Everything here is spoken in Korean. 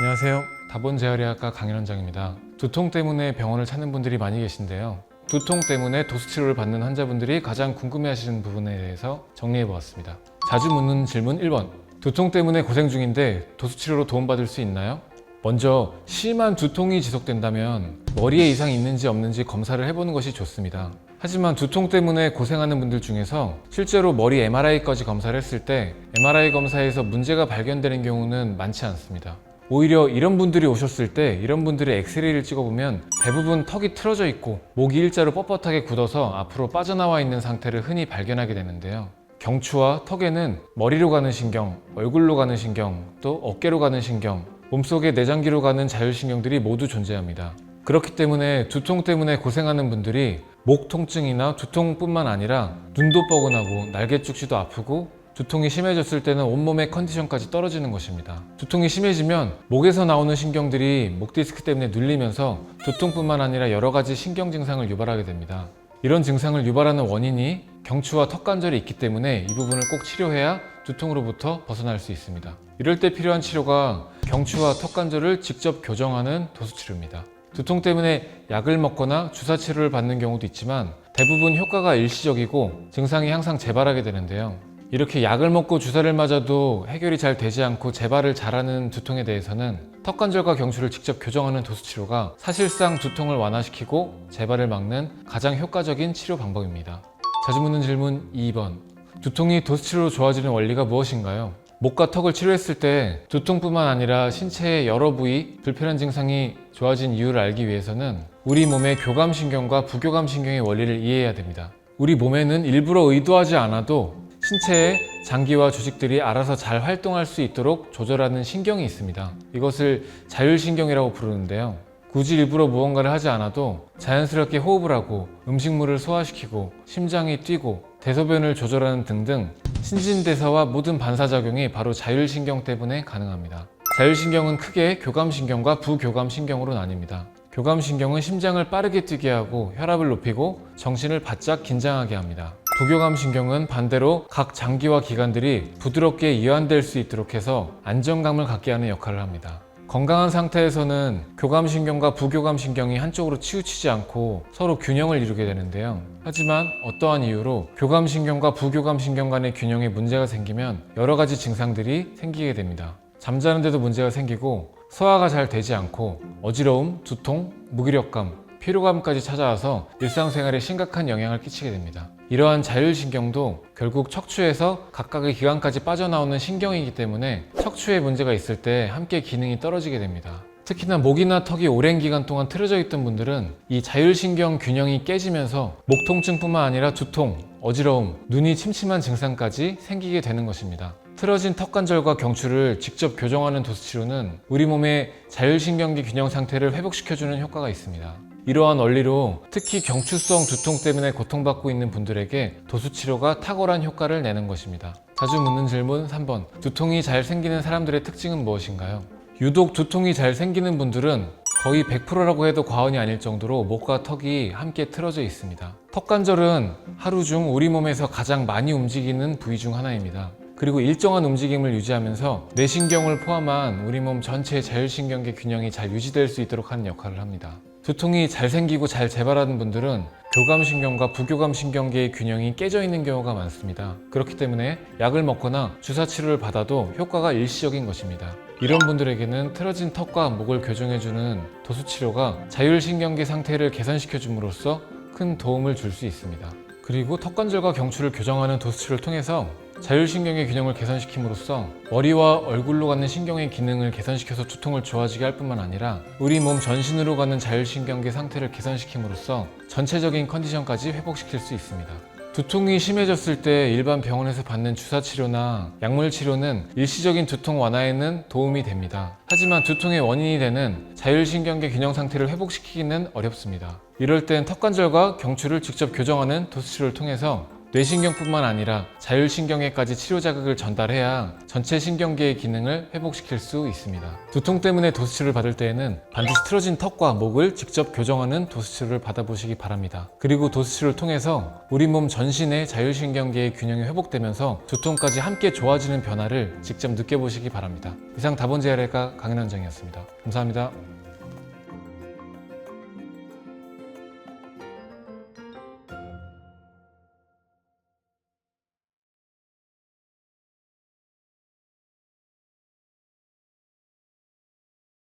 안녕하세요. 다본재활의학과 강일원장입니다. 두통 때문에 병원을 찾는 분들이 많이 계신데요. 두통 때문에 도수 치료를 받는 환자분들이 가장 궁금해하시는 부분에 대해서 정리해 보았습니다. 자주 묻는 질문 1번. 두통 때문에 고생 중인데 도수 치료로 도움받을 수 있나요? 먼저 심한 두통이 지속된다면 머리에 이상이 있는지 없는지 검사를 해보는 것이 좋습니다. 하지만 두통 때문에 고생하는 분들 중에서 실제로 머리 MRI까지 검사를 했을 때 MRI 검사에서 문제가 발견되는 경우는 많지 않습니다. 오히려 이런 분들이 오셨을 때 이런 분들의 엑스레이를 찍어보면 대부분 턱이 틀어져 있고 목이 일자로 뻣뻣하게 굳어서 앞으로 빠져나와 있는 상태를 흔히 발견하게 되는데요. 경추와 턱에는 머리로 가는 신경, 얼굴로 가는 신경, 또 어깨로 가는 신경, 몸속의 내장기로 가는 자율신경들이 모두 존재합니다. 그렇기 때문에 두통 때문에 고생하는 분들이 목 통증이나 두통뿐만 아니라 눈도 뻐근하고 날개 쪽지도 아프고 두통이 심해졌을 때는 온몸의 컨디션까지 떨어지는 것입니다. 두통이 심해지면 목에서 나오는 신경들이 목 디스크 때문에 눌리면서 두통뿐만 아니라 여러 가지 신경 증상을 유발하게 됩니다. 이런 증상을 유발하는 원인이 경추와 턱 관절이 있기 때문에 이 부분을 꼭 치료해야 두통으로부터 벗어날 수 있습니다. 이럴 때 필요한 치료가 경추와 턱 관절을 직접 교정하는 도수 치료입니다. 두통 때문에 약을 먹거나 주사 치료를 받는 경우도 있지만 대부분 효과가 일시적이고 증상이 항상 재발하게 되는데요. 이렇게 약을 먹고 주사를 맞아도 해결이 잘 되지 않고 재발을 잘하는 두통에 대해서는 턱관절과 경추를 직접 교정하는 도수 치료가 사실상 두통을 완화시키고 재발을 막는 가장 효과적인 치료 방법입니다. 자주 묻는 질문 2번. 두통이 도수 치료로 좋아지는 원리가 무엇인가요? 목과 턱을 치료했을 때 두통뿐만 아니라 신체의 여러 부위 불편한 증상이 좋아진 이유를 알기 위해서는 우리 몸의 교감신경과 부교감신경의 원리를 이해해야 됩니다. 우리 몸에는 일부러 의도하지 않아도 신체의 장기와 조직들이 알아서 잘 활동할 수 있도록 조절하는 신경이 있습니다. 이것을 자율신경이라고 부르는데요. 굳이 일부러 무언가를 하지 않아도 자연스럽게 호흡을 하고 음식물을 소화시키고 심장이 뛰고 대소변을 조절하는 등등 신진대사와 모든 반사작용이 바로 자율신경 때문에 가능합니다. 자율신경은 크게 교감신경과 부교감신경으로 나뉩니다. 교감신경은 심장을 빠르게 뛰게 하고 혈압을 높이고 정신을 바짝 긴장하게 합니다. 부교감신경은 반대로 각 장기와 기관들이 부드럽게 이완될 수 있도록 해서 안정감을 갖게 하는 역할을 합니다. 건강한 상태에서는 교감신경과 부교감신경이 한쪽으로 치우치지 않고 서로 균형을 이루게 되는데요. 하지만 어떠한 이유로 교감신경과 부교감신경 간의 균형에 문제가 생기면 여러 가지 증상들이 생기게 됩니다. 잠자는데도 문제가 생기고 소화가 잘 되지 않고 어지러움, 두통, 무기력감, 피로감까지 찾아와서 일상생활에 심각한 영향을 끼치게 됩니다. 이러한 자율신경도 결국 척추에서 각각의 기관까지 빠져나오는 신경이기 때문에 척추에 문제가 있을 때 함께 기능이 떨어지게 됩니다. 특히나 목이나 턱이 오랜 기간 동안 틀어져 있던 분들은 이 자율신경 균형이 깨지면서 목 통증뿐만 아니라 두통, 어지러움, 눈이 침침한 증상까지 생기게 되는 것입니다. 틀어진 턱관절과 경추를 직접 교정하는 도수치료는 우리 몸의 자율신경계 균형 상태를 회복시켜주는 효과가 있습니다. 이러한 원리로 특히 경추성 두통 때문에 고통받고 있는 분들에게 도수치료가 탁월한 효과를 내는 것입니다. 자주 묻는 질문 3번. 두통이 잘 생기는 사람들의 특징은 무엇인가요? 유독 두통이 잘 생기는 분들은 거의 100%라고 해도 과언이 아닐 정도로 목과 턱이 함께 틀어져 있습니다. 턱관절은 하루 중 우리 몸에서 가장 많이 움직이는 부위 중 하나입니다. 그리고 일정한 움직임을 유지하면서 뇌신경을 포함한 우리 몸 전체의 자율신경계 균형이 잘 유지될 수 있도록 하는 역할을 합니다. 두통이 잘 생기고 잘 재발하는 분들은 교감신경과 부교감신경계의 균형이 깨져 있는 경우가 많습니다. 그렇기 때문에 약을 먹거나 주사 치료를 받아도 효과가 일시적인 것입니다. 이런 분들에게는 틀어진 턱과 목을 교정해주는 도수 치료가 자율신경계 상태를 개선시켜 줌으로써 큰 도움을 줄 수 있습니다. 그리고 턱관절과 경추를 교정하는 도수 치료를 통해서 자율신경의 균형을 개선시킴으로써 머리와 얼굴로 가는 신경의 기능을 개선시켜서 두통을 좋아지게 할 뿐만 아니라 우리 몸 전신으로 가는 자율신경계 상태를 개선시킴으로써 전체적인 컨디션까지 회복시킬 수 있습니다. 두통이 심해졌을 때 일반 병원에서 받는 주사 치료나 약물 치료는 일시적인 두통 완화에는 도움이 됩니다. 하지만 두통의 원인이 되는 자율신경계 균형 상태를 회복시키기는 어렵습니다. 이럴 땐 턱관절과 경추를 직접 교정하는 도수 치료를 통해서 뇌신경뿐만 아니라 자율신경에까지 치료 자극을 전달해야 전체 신경계의 기능을 회복시킬 수 있습니다. 두통 때문에 도수치료를 받을 때에는 반드시 틀어진 턱과 목을 직접 교정하는 도수치료를 받아보시기 바랍니다. 그리고 도수치료를 통해서 우리 몸 전신의 자율신경계의 균형이 회복되면서 두통까지 함께 좋아지는 변화를 직접 느껴보시기 바랍니다. 이상 다본제아래과 강연원장이었습니다. 감사합니다.